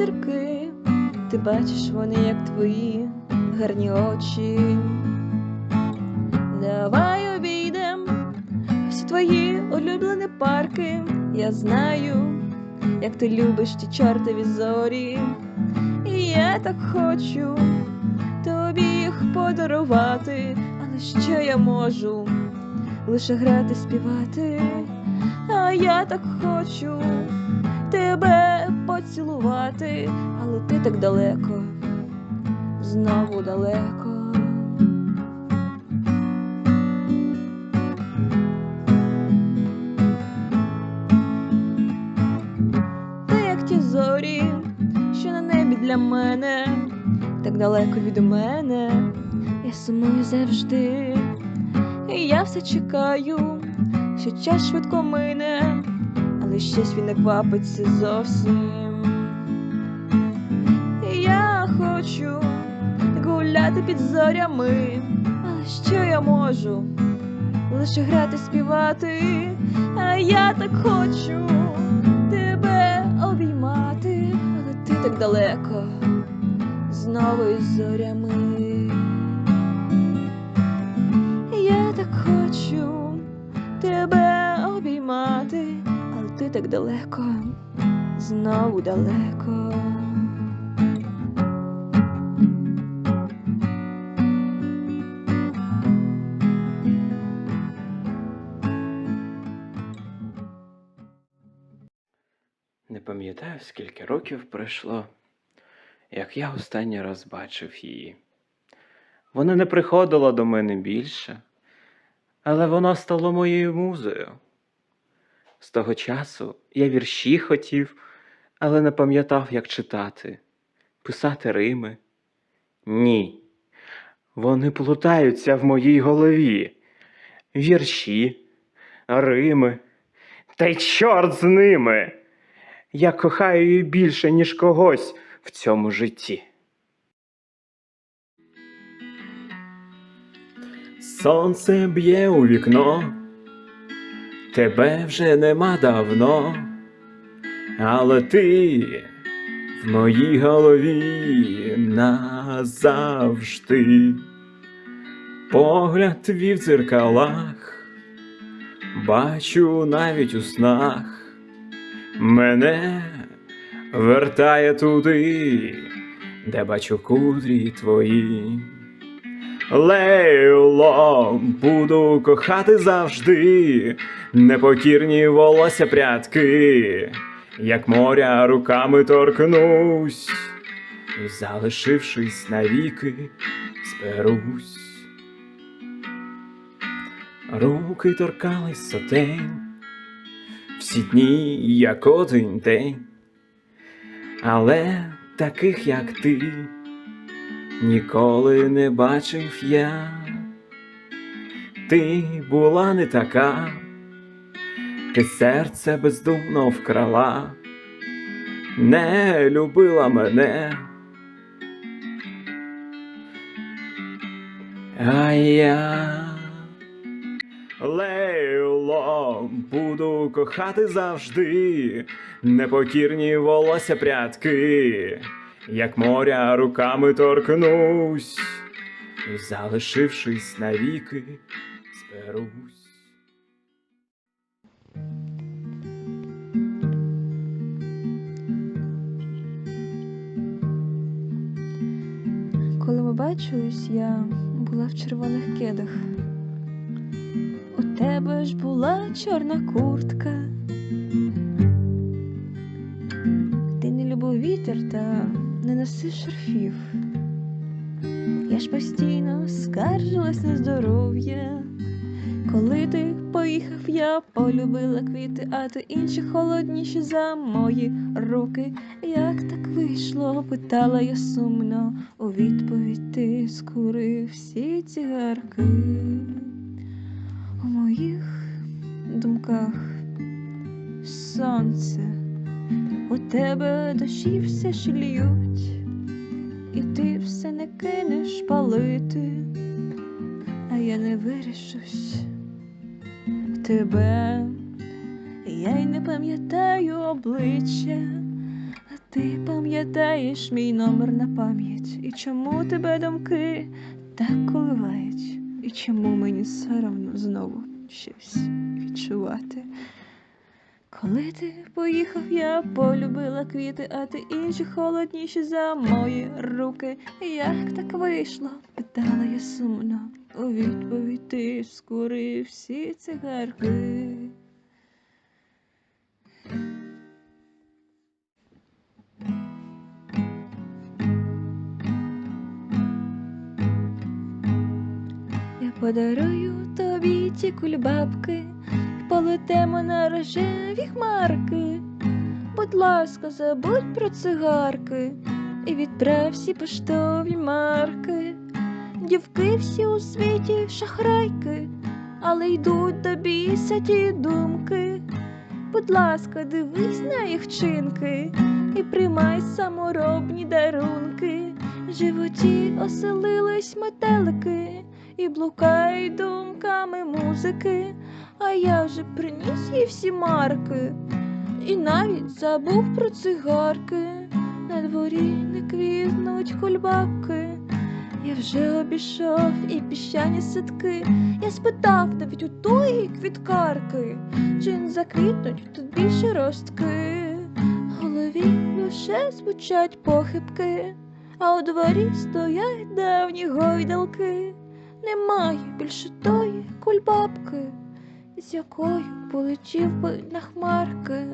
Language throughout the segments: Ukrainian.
зірки, ти бачиш вони, як твої гарні очі. Давай обійдем всі твої улюблені парки. Я знаю, як ти любиш ті чортові зорі. І я так хочу тобі їх подарувати, але що я можу лише грати, співати, а я так хочу тебе поцілувати, але ти так далеко, знову далеко. Ти як ті зорі, що на небі для мене, так далеко від мене, я сумую завжди, і я все чекаю, що час швидко мине, але щось він не квапиться зовсім. Гуляти під зорями, але що я можу? Лише грати, співати, а я так хочу тебе обіймати, але ти так далеко, знову із зорями. Я так хочу тебе обіймати, але ти так далеко, знову далеко. Не пам'ятаю, скільки років пройшло, як я останній раз бачив її. Вона не приходила до мене більше, але вона стала моєю музою. З того часу я вірші хотів, але не пам'ятав, як читати, писати рими. Ні. Вони плутаються в моїй голові. Вірші, рими. Та й чорт з ними. Я кохаю її більше, ніж когось в цьому житті. Сонце б'є у вікно, тебе вже нема давно, але ти в моїй голові назавжди. Погляд твій в дзеркалах, бачу навіть у снах. Мене вертає туди, де бачу кудрі твої. Лейло, буду кохати завжди, непокірні волосся прядки, як моря руками торкнусь, і залишившись навіки, зберусь. Руки торкались сотень всі дні, як один день, але таких, як ти, ніколи не бачив я. Ти була не така, ти серце бездумно вкрала, не любила мене. А я Лейло, буду кохати завжди, непокірні волосся прядки, як моря руками торкнусь, і залишившись навіки, зберусь. Коли ми я була в червоних кедах. Тебе ж була чорна куртка. Ти не любив вітер та не носив шарфів. Я ж постійно скаржилась на здоров'я. Коли ти поїхав, я полюбила квіти, а ти інші холодніші за мої руки. Як так вийшло? питала я сумно. У відповідь ти скурив всі цигарки. У моїх думках сонце, у тебе дощі все шлють, і ти все не кинеш палити, а я не вирішусь тебе, я й не пам'ятаю обличчя, Ти пам'ятаєш мій номер на пам'ять, і чому тебе думки так коливають, і чому мені соромно знову щось відчувати? Коли ти поїхав, я полюбила квіти, а ти інші холодніші за мої руки. Як так вийшло? питала я сумно. У відповідь ти скурив всі цигарки. Подарую тобі ті кульбабки, полетемо на рожеві хмарки. Будь ласка, забудь про цигарки і відправ всі поштові марки. Дівки всі у світі шахрайки, але йдуть до біса ті думки. Будь ласка, дивись на їх вчинки і приймай саморобні дарунки. В животі оселились метелики і блукають думками музики, а я вже приніс їй всі марки, і навіть забув про цигарки. На дворі не квітнуть кульбабки. Я вже обійшов і піщані садки. Я спитав навіть у тої квіткарки, чи не заквітнуть тут більше ростки. Голові лише звучать похибки, а у дворі стоять давні гойдалки. Немає більше тої кульбабки, з якою полетів би на хмарки.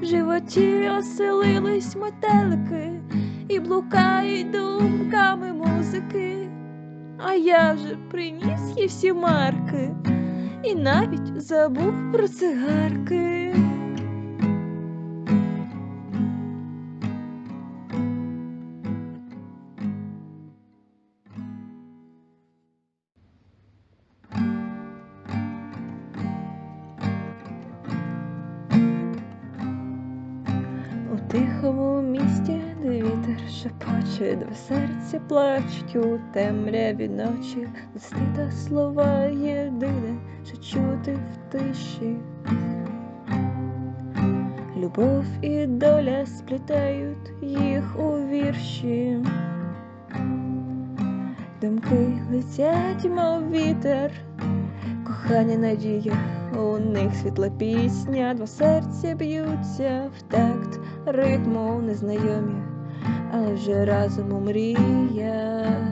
В животі оселились метелики і блукають думками музики. А я вже приніс їй всі марки і навіть забув про цигарки. Тихому місті, де вітер шепоче, два серця плачуть у темряві ночі, листи та слова єдине, що чути в тиші. Любов і доля сплітають їх у вірші. Думки летять, мов вітер, кохання надія, у них світла пісня, два серця б'ються в такт ритму незнайомі, але вже разом у мріях.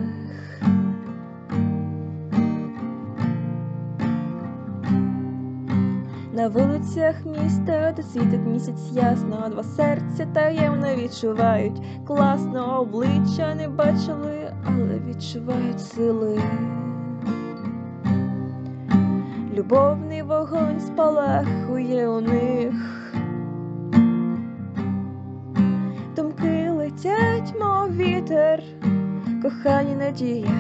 На вулицях міста, де світить місяць ясно, два серця таємно відчувають класно, обличчя не бачили, але відчувають сили. Любовний вогонь спалахує у них. Думки летять, мов вітер, кохані надія,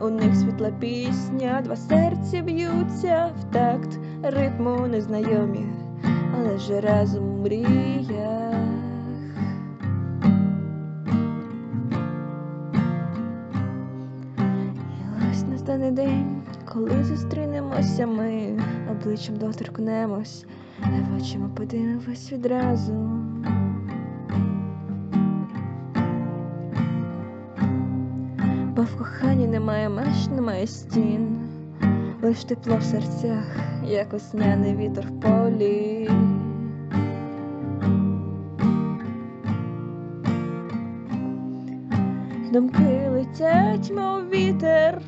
у них світла пісня, два серця б'ються в такт ритму незнайомі, але ж разом у мріях. Ось настане день, коли зустрінемося ми, обличчям доторкнемось, очі ми подивимось відразу. Бо в коханні немає меж, немає стін, лиш тепло в серцях, як осняний вітер в полі. Думки летять, мов вітер,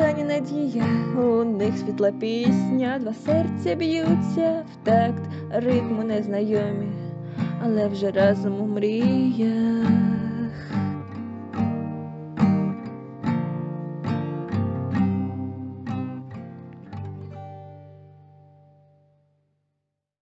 кохання надія, у них світла пісня, два серця б'ються в такт ритму незнайомі, але вже разом у мріях.